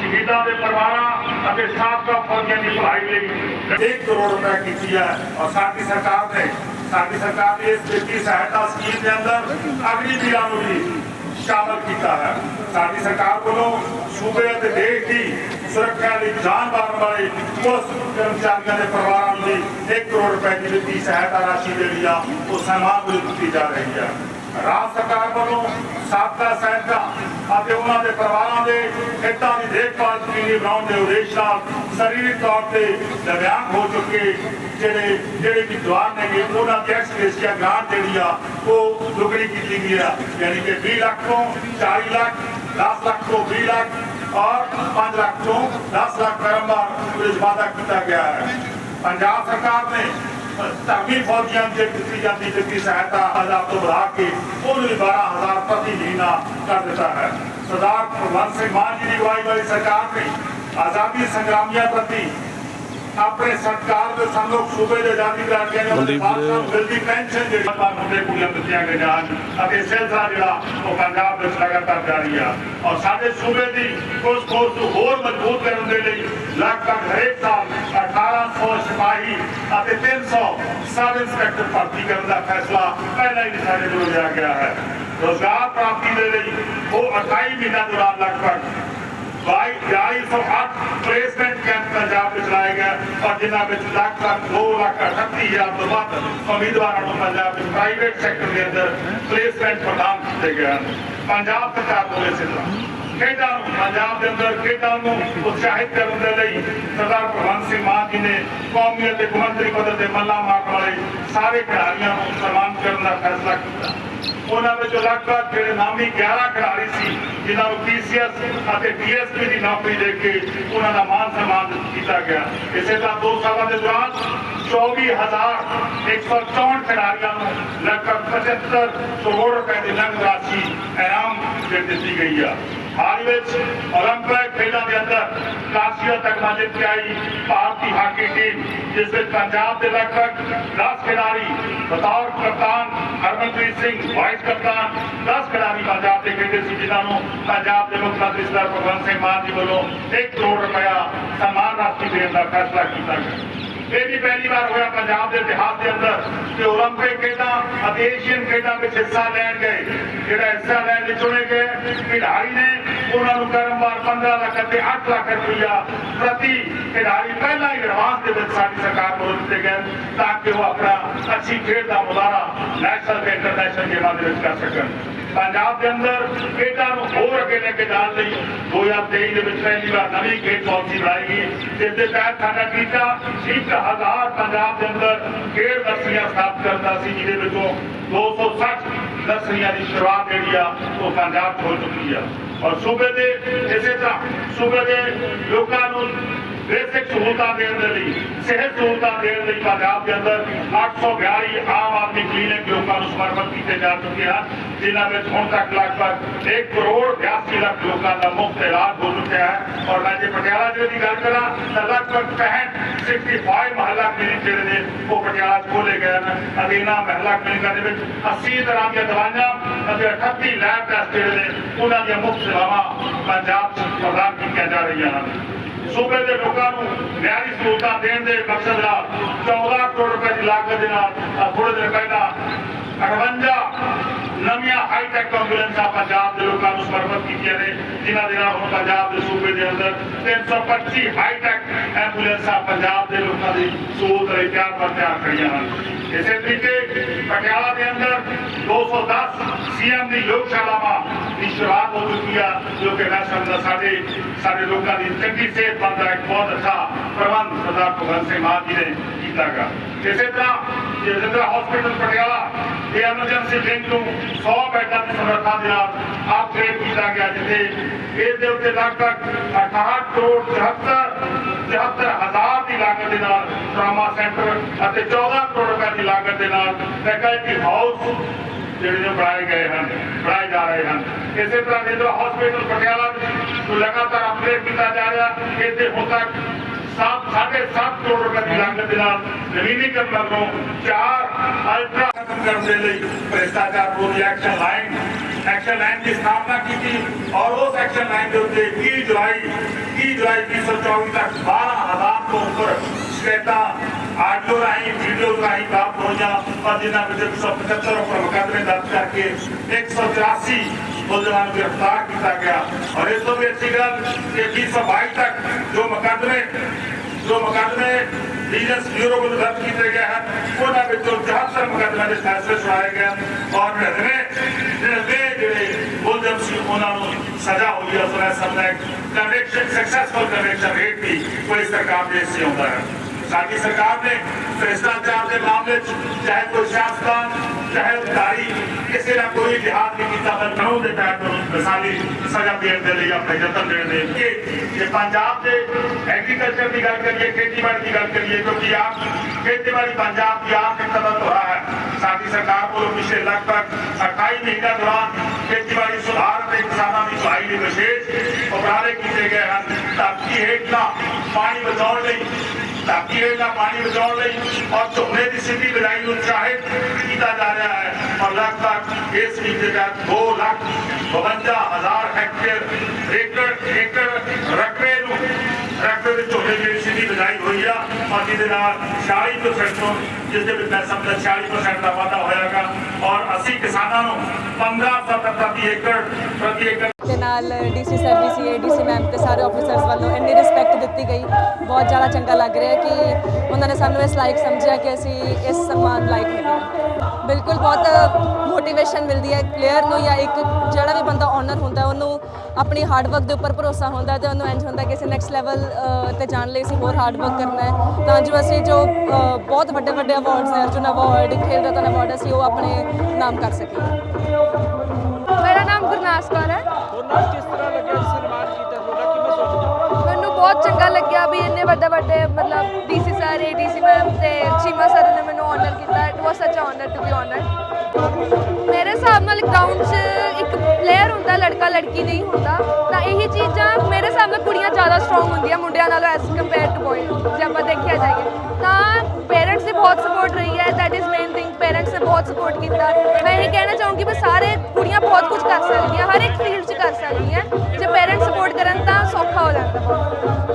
ਸ਼ਹੀਦਾਂ ਦੇ ਪਰਿਵਾਰਾਂ ਅਤੇ ਸਾਬਕਾ ਫੌਜੀਆਂ ਦੀ ਭਲਾਈ ਲਈ 1 ਕਰੋੜ ਰੁਪਏ ਕੀਤੀ ਹੈ ਔਰ ਸਾਡੀ ਸਰਕਾਰ ਨੇ, ਸਾਡੀ ਸਰਕਾਰ ਨੇ ਇਸ ਵਿੱਤੀ ਸਹਾਇਤਾ ਸਕੀਮ ਦੇ ਅੰਦਰ ਅਗਨੀ ਵੀਰਾਂ ਨੂੰ ਵੀ ਸ਼ਾਮਲ ਕੀਤਾ ਹੈ। ਸਾਡੀ ਸਰਕਾਰ ਵੱਲੋਂ ਸੂਬੇ ਅਤੇ ਦੇਸ਼ ਦੀ ਸੁਰੱਖਿਆ ਲਈ ਜਾਨ ਬਾਰਨ ਵਾਲੇ ਪੁਲਿਸ ਕਰਮਚਾਰੀਆਂ ਦੇ ਪਰਿਵਾਰਾਂ ਨੂੰ ਵੀ 1 ਕਰੋੜ ਰੁਪਏ ਦੀ ਵਿੱਤੀ ਸਹਾਇਤਾ ਰਾਸ਼ੀ ਜਿਹੜੀ ਆ, ਉਹ ਸਨਮਾਨ ਵਜੋਂ ਦਿੱਤੀ ਜਾ ਰਹੀ ਹੈ। ਰਾਜ ਸਰਕਾਰ ਵੱਲੋਂ ਸਾਬਕਾ ਸੈਨਿਕਾਂ ਅਤੇ ਉਹਨਾਂ ਦੇ ਪਰਿਵਾਰਾਂ ਦੇ ਹਿੱਤਾਂ ਦੀ ਦੇਖਭਾਲ ਯਕੀਨੀ ਬਣਾਉਣ ਦੇ ਉਦੇਸ਼ ਨਾਲ ਸਰੀਰਕ ਤੌਰ ਤੇ ਦਿਵਿਆਂਗ ਹੋ ਚੁੱਕੇ ਜਿਹੜੇ ਜਿਹੜੇ ਕਿ ਜਵਾਨ ਨੇਗੇ ਉਹਨਾਂ ਦੀ ਐਕਸਪ੍ਰੈਸੀਆ ਗ੍ਰਾਂਟ ਜਿਹੜੀ ਆ, ਉਹ ਦੁੱਗਣੀ ਕੀਤੀ ਗਈ ਆ। ਯਾਨੀ ਕਿ 20 ਲੱਖ ਤੋਂ 40 ਲੱਖ 10 ਲੱਖ ਤੋਂ 20 ਲੱਖ ਔਰ 5 ਲੱਖ ਤੋਂ 10 ਲੱਖ ਬਰਾਬਰ ਵਿੱਚ ਵਾਅਦਾ ਕੀਤਾ ਗਿਆ ਹੈ। ਪੰਜਾਬ ਸਰਕਾਰ ਨੇ ਧਰਮੀ ਫੌਜੀਆਂ ਦੀ ਦਿੱਤੀ ਜਾਂਦੀ ਵਿੱਤੀ ਸਹਾਇਤਾ ਹਜ਼ਾਰ ਤੋਂ ਵਧਾ ਕੇ ਉਹਨੂੰ ਵੀ 12000 ਪ੍ਰਤੀ ਮਹੀਨਾ ਕਰ ਦਿੱਤਾ ਹੈ ਸਰਦਾਰ ਭਗਵੰਤ ਸਿੰਘ ਮਾਨ ਜੀ ਦੀ ਅਗਵਾਈ ਵਾਲੀ ਸਰਕਾਰ ਨੇ ਆਜ਼ਾਦੀ ਸੰਗਰਾਮੀਆਂ ਪ੍ਰਤੀ ਆਪਣੇ ਸਰਕਾਰ ਦੇ ਸੰਲੋਕ ਸੂਬੇ ਦੇ ਆਜ਼ਾਦੀ ਕਰਾਟੀਆਂ ਦੇ ਕੁਲਦੀਪ ਵੀਰੇ। ਮਿਲਦੀ ਪੈਨਸ਼ਨ ਜਿਹੜੀ ਮੁੰਡੇ ਕੁੜੀਆਂ ਦਿੱਤੀਆਂ ਗਈਆਂ ਅਤੇ ਸਿਲਸਿਲਾ ਜਿਹੜਾ ਉਹ ਪੰਜਾਬ ਵਿੱਚ ਲਗਾਤਾਰ ਜਾਰੀ ਆ ਔਰ ਸਾਡੇ ਸੂਬੇ ਦੀ ਉਸ ਫੋਰਸ ਨੂੰ ਹੋਰ ਮਜ਼ਬੂਤ ਕਰਨ ਦੇ ਲਈ ਲਗਭਗ ਹਰੇਕ ਸਾਲ 1800 ਸਿਪਾਹੀ ਅਤੇ 300 ਸਬ ਇੰਸਪੈਕਟਰ ਭਰਤੀ ਕਰਨ ਦਾ ਫੈਸਲਾ ਪਹਿਲਾਂ ਹੀ ਸਾਡੇ ਵੱਲੋਂ ਲਿਆ ਗਿਆ ਹੈ। ਰੋਜ਼ਗਾਰ ਪ੍ਰਾਪਤੀ ਦੇ ਲਈ ਉਹ 28 ਮਹੀਨਾ ਦੌਰਾਨ ਲਗਭਗ 2208 ਪਲੇਸਮੈਂਟ ਕੈਂਪ ਪੰਜਾਬ ਵਿੱਚ ਲਾਏ ਗਏ ਔਰ ਜਿਨ੍ਹਾਂ ਵਿੱਚ ਲਗਭਗ 2 ਲੱਖ 38 ਹਜ਼ਾਰ ਤੋਂ ਵੱਧ ਉਮੀਦਵਾਰਾਂ ਨੂੰ ਪੰਜਾਬ ਵਿੱਚ ਪ੍ਰਾਈਵੇਟ ਸੈਕਟਰ ਦੇ ਅੰਦਰ ਪਲੇਸਮੈਂਟ ਪ੍ਰਦਾਨ ਕੀਤੇ ਗਏ ਹਨ। ਪੰਜਾਬ ਸਰਕਾਰ ਕੋਲ ਇਸੇ ਖੇਡਾਂ ਨੂੰ, ਪੰਜਾਬ ਦੇ ਅੰਦਰ ਖੇਡਾਂ ਨੂੰ ਉਤਸ਼ਾਹਿਤ ਕਰਨ ਦੇ ਲਈ ਸਰਦਾਰ ਭਗਵੰਤ ਸਿੰਘ ਮਾਨ ਜੀ ਨੇ ਕੌਮੀ ਅਤੇ ਕੌਮਾਂਤਰੀ ਪੱਧਰ ਤੇ ਮੱਲਾ ਮਾਰਨ ਵਾਲੇ ਸਾਰੇ ਖਿਡਾਰੀਆਂ ਨੂੰ ਸਨਮਾਨ ਕਰਨ ਦਾ ਫੈਸਲਾ ਕੀਤਾ। ਉਹਨਾਂ ਵਿੱਚੋਂ ਲਗਭਗ ਜਿਹੜੇ ਨਾਮੀ 11 ਖਿਡਾਰੀ ਸੀ, ਜਿਨ੍ਹਾਂ ਨੂੰ ਪੀਸੀਐਸ ਅਤੇ ਡੀਐਸਪੀ ਦੀ ਨੌਕਰੀ ਦੇ ਕੇ ਉਹਨਾਂ ਦਾ ਮਾਨ ਸਨਮਾਨ ਕੀਤਾ ਗਿਆ। ਇਸੇ ਤਰ੍ਹਾਂ ਦੋ ਸਾਲਾਂ ਦੇ ਦੌਰਾਨ 24164 ਖਿਡਾਰੀਆਂ ਨੂੰ ਲਗਭਗ 75 ਕਰੋੜ ਰੁਪਏ ਦੀ ਨਗਦ ਰਾਸ਼ੀ ਇਨਾਮ ਦਿੱਤੀ ਗਈ ਆ। ਹਾਲ ਹੀ ਵਿੱਚ 올림픽 ਖੇਡਾਂ ਦੇ ਅੰਦਰ ਕਾਸ਼ੀਆ ਤੱਕ ਜਿੱਤ ਕੇ ਆਈ ਭਾਰਤੀ ਹਾਕੀ ਟੀਮ ਜਿਸ ਵਿੱਚ ਪੰਜਾਬ ਦੇ ਲਗਭਗ 10 ਖਿਡਾਰੀ ਬਤੌਰ ਕਪਤਾਨ ਹਰਮਨਪ੍ਰੀਤ ਸਿੰਘ ਵਾਈਸ ਕਪਤਾਨ 10 ਖਿਡਾਰੀ ਪੰਜਾਬ ਦੇ ਖੇਡੇ ਸੀ ਜਿਨ੍ਹਾਂ ਨੂੰ ਪੰਜਾਬ ਦੇ ਮੁੱਖ ਮੰਤਰੀ ਸਰਦਾਰ ਭਗਵੰਤ ਸਿੰਘ ਮਾਨ ਜੀ ਵੱਲੋਂ 1 ਕਰੋੜ ਰੁਪਇਆ ਸਨਮਾਨ ਰਾਸ਼ੀ ਦੇਣ ਦਾ ਫੈਸਲਾ ਕੀਤਾ ਗਿਆ ਇਹ ਵੀ ਪਹਿਲੀ ਵਾਰ ਹੋਇਆ ਪੰਜਾਬ ਦੇ ਇਤਿਹਾਸ ਦੇ ਅੰਦਰ ਕਿ 올림픽 ਖੇਡਾਂ ਅਤੇ ਏਸ਼ੀਅਨ ਖੇਡਾਂ ਵਿੱਚ ਹਿੱਸਾ ਲੈਣ ਗਏ ਜਿਹੜਾ ਹਿੱਸਾ ਲੈਣ ਲਈ ਚੁਣੇ ਗਏ ਖਿਡਾਰੀ ਨੇ ਉਹਨਾਂ ਨੂੰ ਕਰਮਵਾਰ 15 ਲੱਖ ਅਤੇ 8 ਲੱਖ ਰੁਪਇਆ ਪ੍ਰਤੀ ਖਿਡਾਰੀ ਪਹਿਲਾਂ ਹੀ ਐਡਵਾਂਸ ਦੇ ਵਿੱਚ ਸਾਡੀ ਸਰਕਾਰ ਨੂੰ ਦਿੱਤੇ ਗਏ ਤਾਂ ਕਿ ਉਹ ਆਪਣਾ ਅੱਛੀ ਖੇਡ ਦਾ ਮੁਜ਼ਾਹਰਾ ਨੈਸ਼ਨਲ ਤੇ ਇੰਟਰਨੈਸ਼ਨਲ ਗੇਮਾਂ ਦੇ ਵਿੱਚ ਕਰ ਸਕਣ ਪੰਜਾਬ ਦੇ ਅੰਦਰ ਖੇਡਾਂ ਨੂੰ ਹੋਰ ਅੱਗੇ ਲੈ ਕੇ ਜਾਣ ਲਈ 2023 ਦੇ ਵਿੱਚ ਪਹਿਲੀ ਵਾਰ ਨਵੀਂ ਖੇਡ ਪਾਲਿਸੀ ਬਣਾਈ ਗਈ। ਜਿਸ ਦੇ ਤਹਿਤ ਸਾਡਾ ਟੀਚਾ 1000 ਪੰਜਾਬ ਦੇ ਅੰਦਰ ਖੇਡ ਨਰਸਰੀਆਂ ਸਥਾਪਿਤ ਕਰਦਾ ਸੀ, ਜਿਹਦੇ ਵਿੱਚੋਂ 260 ਨਰਸਰੀਆਂ ਦੀ ਸ਼ੁਰੂਆਤ ਜਿਹੜੀ ਆ, ਉਹ ਪੰਜਾਬ 'ਚ ਹੋ ਚੁੱਕੀ ਆ। ਔਰ ਸੂਬੇ ਦੇ, ਇਸੇ ਤਰ੍ਹਾਂ ਸੂਬੇ ਦੇ ਲੋਕਾਂ ਨੂੰ ਸਹੂਲਤਾਂ ਦੇਣ ਦੇ ਲਈ, ਸਿਹਤ ਸਹੂਲਤਾਂ ਦੇਣ ਲਈ ਪੰਜਾਬ ਦੇ ਅੰਦਰ 842 ਆਮ ਆਦਮੀ ਕਲੀਨਿਕ ਲੋਕਾਂ ਨੂੰ ਸਮਰਪਿਤ ਕੀਤੇ ਜਾ ਚੁੱਕੇ ਹਨ, ਜਿਨ੍ਹਾਂ ਵਿੱਚ ਹੁਣ ਤੱਕ ਲਗਭਗ 1 ਕਰੋੜ 82 ਲੱਖ ਲੋਕਾਂ ਦਾ ਮੁਫਤ ਇਲਾਜ ਹੋ ਚੁੱਕਿਆ ਹੈ। ਔਰ ਮੈਂ ਜੇ ਪਟਿਆਲਾ ਜ਼ਿਲ੍ਹੇ ਦੀ ਗੱਲ ਕਰਾਂ, ਤਾਂ ਲਗਭਗ 65 65 ਮਹੱਲਾ ਕਲੀਨਿਕ ਜਿਹੜੇ ਨੇ, ਉਹ ਪਟਿਆਲਾ ਖੋਲੇ ਗਏ ਹਨ। ਅਤੇ ਇਹਨਾਂ ਮਹੱਲਾ ਕਲੀਨਿਕਾਂ ਦੇ ਵਿੱਚ 80 ਤਰ੍ਹਾਂ ਦੀਆਂ ਦਵਾਈਆਂ ਅਤੇ 38 ਲੈਬ ਟੈਸਟ ਜਿਹੜੇ ਨੇ, ਉਹਨਾਂ ਦੀਆਂ ਮੁਫਤ ਸੇਵਾਵਾਂ ਪੰਜਾਬ 'ਚ ਪ੍ਰਦਾਨ ਕੀਤੀਆਂ ਜਾ ਰਹੀਆਂ ਹਨ। ਸੂਬੇ ਦੇ ਲੋਕਾਂ ਨੂੰ ਨਿਆਰੀ ਸਹੂਲਤਾਂ ਦੇਣ ਦੇ ਮਕਸਦ ਨਾਲ 14 ਕਰੋੜ ਰੁਪਏ ਦੀ ਲਾਗਤ ਦੇ ਨਾਲ ਥੋੜੇ ਦਿਨ ਪਹਿਲਾਂ 58 ਨਵੀਆਂ ਹਾਈਟੈਕ ਐਂਬੂਲੈਂਸਾਂ ਪੰਜਾਬ ਦੇ ਲੋਕਾਂ ਨੂੰ ਸਮਰਪਿਤ ਕੀਤੀਆਂ ਨੇ, ਜਿਨ੍ਹਾਂ ਦੇ ਨਾਲ ਹੁਣ ਪੰਜਾਬ ਦੇ ਸੂਬੇ ਦੇ ਅੰਦਰ 325 ਹਾਈਟੈਕ ਐਂਬੂਲੈਂਸਾਂ ਪੰਜਾਬ ਦੇ ਲੋਕਾਂ ਦੀ ਸਹੂਲਤ ਲਈ ਤਿਆਰ ਪਰ ਤਿਆਰ ਖੜੀਆਂ ਹਨ। ਇਸੇ ਤਰੀਕੇ ਪਟਿਆਲਾ ਦੇ ਅੰਦਰ 210 ਸੀਐਮ ਦੀ ਯੋਗਸ਼ਾਲਾਵਾਂ ਦੀ ਸ਼ੁਰੂਆਤ ਹੋ ਚੁੱਕੀ ਆ, ਜੋ ਕਿ ਮੈਂ ਸਮਝਦਾ ਸਾਡੇ ਸਾਡੇ ਲੋਕਾਂ ਦੀ ਚੰਗੀ ਸਿਹਤ ਦਾ ਇੱਕ ਬਹੁਤ ਅੱਛਾ ਪ੍ਰਬੰਧ ਸਰਦਾਰ ਭਗਵੰਤ ਸਿੰਘ ਮਾਨ ਜੀ ਨੇ ਕੀਤਾ ਇਸੇ ਤਰ੍ਹਾਂ ਜੇ ਹਸਪੀਟਲ ਪਟਿਆਲਾ ਦੇ ਐਮਰਜੈਂਸੀ ਵਿੰਗ ਨੂੰ 100 ਬੈੱਡਾਂ ਦੀ ਸਮਰੱਥਾ ਦੇ ਨਾਲ ਅਪਗ੍ਰੇਡ ਕੀਤਾ ਗਿਆ, ਜਿੱਥੇ ਇਸ ਦੇ ਉੱਤੇ ਲਗਭਗ 68 ਕਰੋੜ 74 73 ਹਜ਼ਾਰ ਦੀ ਲਾਗਤ ਦੇ ਨਾਲ ਟਰਾਮਾ ਸੈਂਟਰ ਅਤੇ 14 ਕਰੋੜ ਰੁਪਏ ਦੀ ਲਾਗਤ ਦੇ ਨਾਲ ਫੈਕਲਟੀ ਹਾਊਸ ਜਿਹੜੇ ਬਣਾਏ ਗਏ ਹਨ, ਬਣਾਏ ਜਾ ਰਹੇ ਹਨ। ਇਸੇ ਤਰ੍ਹਾਂ ਰਜਿੰਦਰਾ ਹਸਪੀਟਲ ਪਟਿਆਲਾ ਨੂੰ ਲਗਾਤਾਰ ਅਪਗ੍ਰੇਡ ਕੀਤਾ ਜਾ ਰਿਹਾ, ਇੱਥੇ ਹੁਣ ਤੱਕ ਸੱਤ, ਸਾਢੇ ਸੱਤ ਕਰੋੜ ਰੁਪਏ ਦੀ ਲਾਗਤ ਦੇ ਨਾਲ ਨਵੀਨੀਕਰਨ ਮਗਰੋਂ ਚਾਰ ਅਲਟਰਾ ਖਤਮ ਕਰਨ ਦੇ ਲਈ ਭ੍ਰਿਸ਼ਟਾਚਾਰ ਵਿਰੋਧੀ ਐਕਸ਼ਨ ਲਾਈਨ ਐਕਸ਼ਨ ਲਾਈਨ ਦੀ ਸਥਾਪਨਾ ਕੀਤੀ ਔਰ ਉਸ ਐਕਸ਼ਨ ਲਾਈਨ ਦੇ ਉੱਤੇ 30 ਜੁਲਾਈ 30 ਜੁਲਾਈ 2024 ਤੱਕ 12000 ਤੋਂ ਉੱਪਰ ਸ਼ਿਕਾਇਤਾਂ ਆਡੀਓ ਰਾਹੀਂ, ਵੀਡੀਓ ਰਾਹੀਂ ਪ੍ਰਾਪਤ ਹੋਈਆਂ। ਔਰ ਜਿਨ੍ਹਾਂ ਵਿੱਚ 175 ਉੱਪਰ ਮੁਕੱਦਮੇ ਦਰਜ ਕਰਕੇ 184 ਮੁਲਜ਼ਮਾਂ ਨੂੰ ਗ੍ਰਿਫਤਾਰ ਕੀਤਾ ਗਿਆ। ਔਰ ਇਸ ਤੋਂ ਵੀ ਅੱਛੀ ਗੱਲ ਕਿ 2022 ਤੱਕ ਜੋ ਮੁਕੱਦਮੇ ਜੋ ਮੁਕੱਦਮੇ ਵਿਜੀਲੈਂਸ ਬਿਊਰੋ ਵੱਲੋਂ ਦਰਜ ਕੀਤੇ ਗਏ ਹਨ, ਉਹਨਾਂ ਵਿੱਚੋਂ 74 ਮੁਕੱਦਮਿਆਂ ਦੇ ਫੈਸਲੇ ਸੁਣਾਏ ਗਏ ਔਰ ਨਵੇਂ ਜਿਹੜੇ ਜਿਹੜੇ ਮੁਲਜ਼ਮ ਸੀ, ਉਹਨਾਂ ਨੂੰ ਸਜ਼ਾ ਹੋਈ ਹੈ। ਸੁਣਾ ਸਕਦਾ ਹੈ ਕਨਵਿਕਸ਼ਨ ਸਕਸੈਸਫੁਲ ਕਨਵਿਕਸ਼ਨ ਰੇਟ ਵੀ ਕੋਈ ਸਰਕਾਰ ਦੇ ਹਿੱਸੇ ਹੁੰਦਾ ਹੈ। ਸਾਡੀ ਸਰਕਾਰ ਨੇ ਭ੍ਰਿਸ਼ਟਾਚਾਰ ਦੇ ਮਾਮਲੇ 'ਚ ਚਾਹੇ ਕੋਈ ਸਿਆਸਤਦਾਨ ਚਾਹੇ ਅਧਿਕਾਰੀ ਕਿਸੇ ਦਾ ਕੋਈ ਲਿਹਾਜ਼ ਨਹੀਂ ਕੀਤਾ ਪਰ ਕਾਨੂੰਨ ਦੇ ਤਹਿਤ ਉਹਨੂੰ ਮਿਸਾਲੀ ਸਜ਼ਾ ਦੇਣ ਦੇ ਲਈ ਆਪਣੇ ਯਤਨ ਦੇਣ ਦੇ ਕਿ ਜੇ ਪੰਜਾਬ ਦੇ ਐਗਰੀਕਲਚਰ ਦੀ ਗੱਲ ਕਰੀਏ ਖੇਤੀਬਾੜੀ ਦੀ ਗੱਲ ਕਰੀਏ ਕਿਉਂਕਿ ਆਪ ਖੇਤੀਬਾੜੀ ਪੰਜਾਬ ਦੀ ਆਪ ਇੱਕ ਤਰ੍ਹਾਂ ਹੋ ਹੈ ਸਾਡੀ ਸਰਕਾਰ ਕੋਲੋਂ ਪਿਛਲੇ ਲਗਭਗ 28 ਮਹੀਨਿਆਂ ਦੌਰਾਨ ਖੇਤੀਬਾੜੀ ਸੁਧਾਰ ਅਤੇ ਕਿਸਾਨਾਂ ਦੀ ਭਲਾਈ ਲਈ ਵਿਸ਼ੇਸ਼ ਉਪਰਾਲੇ ਕੀਤੇ ਗਏ ਹਨ ਧਰਤੀ ਹੇਠਲਾ ਪਾਣੀ ਬਚਾਉਣ ਲਈ ਧਰਤੀ ਹੇਠਲਾ ਪਾਣੀ ਬਚਾਉਣ ਲਈ ਔਰ ਝੋਨੇ ਦੀ ਸਿੱਧੀ ਬਿਜਾਈ ਨੂੰ ਉਤਸ਼ਾਹਿਤ ਕੀਤਾ ਜਾ ਰਿਹਾ ਹੈ। ਔਰ ਲਗਭਗ ਇਸ ਵਿੱਚ ਦਾ 2 ਲੱਖ 52 ਹਜ਼ਾਰ ਹੈਕਟੇਅਰ ਏਕੜ ਏਕੜ ਰਕਬੇ ਨੂੰ, ਰਕਬੇ ਵਿੱਚ ਝੋਨੇ ਦੀ ਸਿੱਧੀ ਬਿਜਾਈ ਹੋਈ ਆ। ਔਰ ਜਿਹਦੇ ਨਾਲ 40% ਤੋਂ, ਜਿਸ ਦੇ ਵਿੱਚ ਮੈਂ ਸਮਝਦਾ 40% ਦਾ ਵਾਧਾ ਹੋਇਆਗਾ। ਔਰ ਅਸੀਂ ਕਿਸਾਨਾਂ ਨੂੰ 1500 ਪ੍ਰਤੀ ਏਕੜ ਪ੍ਰਤੀ ਏਕੜ ਦੇ ਨਾਲ DC sir DC ADC ma'am ਤੇ ਸਾਰੇ ਆਫੀਸਰਸ ਵੱਲੋਂ ਇੰਨੀ ਰਿਸਪੈਕਟ ਦਿੱਤੀ ਗਈ। ਬਹੁਤ ਜ਼ਿਆਦਾ ਚੰਗਾ ਲੱਗ ਰਿਹਾ ਕਿ ਉਹਨਾਂ ਨੇ ਸਾਨੂੰ ਇਸ ਲਾਇਕ ਸਮਝਿਆ ਕਿ ਅਸੀਂ ਇਸ ਸਨਮਾਨ ਲਾਇਕ ਹੈਗੇ ਬਿਲਕੁਲ ਬਹੁਤ ਮੋਟੀਵੇਸ਼ਨ ਮਿਲਦੀ ਹੈ ਪਲੇਅਰ ਨੂੰ ਜਾਂ ਇੱਕ ਜਿਹੜਾ ਵੀ ਬੰਦਾ ਓਨਰ ਹੁੰਦਾ, ਉਹਨੂੰ ਆਪਣੀ ਹਾਰਡ ਵਰਕ ਦੇ ਉੱਪਰ ਭਰੋਸਾ ਹੁੰਦਾ ਤੇ ਉਹਨੂੰ ਇੰਝ ਹੁੰਦਾ ਕਿ ਅਸੀਂ ਨੈਕਸਟ ਲੈਵਲ ਤੇ ਜਾਣ ਲਈ ਅਸੀਂ ਹੋਰ ਹਾਰਡ ਵਰਕ ਕਰਨਾ ਹੈ। ਤਾਂ ਜੋ ਅਸੀਂ ਜੋ ਅ, ਬਹੁਤ ਵੱਡੇ ਵੱਡੇ ਅਵਾਰਡਸ ਹੈ ਅਰਜੁਨ ਅਵਾਰਡ ਖੇਲ ਰਤਨ ਅਵਾਰਡ ਅਸੀਂ ਉਹ ਆਪਣੇ ਨਾਮ ਕਰ ਸਕੀਏ। ਮੇਰਾ ਨਾਮ ਗੁਰਨਾਸ ਕੌਰ ਹੈ। ਉਹਨਾਂ ਕਿਸ ਤਰ੍ਹਾਂ ਲੱਗਿਆ ਜੀ ਸਨਮਾਨ ਕੀਤਾ? ਤੁਹਾਡਾ ਕਿਵੇਂ ਸੋਚਦੇ ਮੈਨੂੰ ਬਹੁਤ ਚੰਗਾ ਲੱਗਿਆ ਵੀ ਇੰਨੇ ਵੱਡੇ ਵੱਡੇ ਮਤਲਬ ਡੀਸੀ ਸਰ ਏਡੀਸੀ ਮੈਮ ਤੇ ਚੀਮਾ ਸਰ ਨੇ ਮੈਨੂੰ ਆਨਰ ਕੀਤਾ। ਇਟ ਵਾਸ ਸੱਚ ਆਨਰ ਟੂ ਬੀ ਆਨਰ ਮੇਰੇ ਹਿਸਾਬ ਨਾਲ ਗਰਾਊਂਡ 'ਚ ਇੱਕ ਪਲੇਅਰ ਹੁੰਦਾ ਲੜਕਾ ਲੜਕੀ ਨਹੀਂ ਹੁੰਦਾ। ਤਾਂ ਇਹੀ ਚੀਜ਼ਾਂ ਮੇਰੇ ਹਿਸਾਬ ਨਾਲ ਕੁੜੀਆਂ ਜ਼ਿਆਦਾ ਸਟਰੋਂਗ ਹੁੰਦੀਆਂ ਮੁੰਡਿਆਂ ਨਾਲੋਂ ਐਸ ਕੰਪੇਅਰ ਟੂ ਬॉयਜ਼ ਜੇ ਆਪਾਂ ਜਾਈਏ ਤਾਂ ਪੇਰੈਂਟਸ ਦੀ ਬਹੁਤ ਸਪੋਰਟ ਰਹੀ ਹੈ that is main thing parents ਨੇ ਬਹੁਤ ਸਪੋਰਟ ਕੀਤਾ। ਮੈਂ ਇਹ ਕਹਿਣਾ ਚਾਹੂੰਗੀ ਵੀ ਸਾਰੇ ਕੁੜੀਆਂ ਬਹੁਤ ਕੁਝ ਕਰ ਸਕਦੀਆਂ, ਹਰ ਇੱਕ ਫੀਲਡ 'ਚ ਕਰ ਸਕਦੀਆਂ। ਜੇ ਪੇਰੈਂਟਸ ਸਪੋਰਟ ਕਰਨ ਤਾਂ ਸੌਖਾ ਹੋ ਜਾਂਦਾ।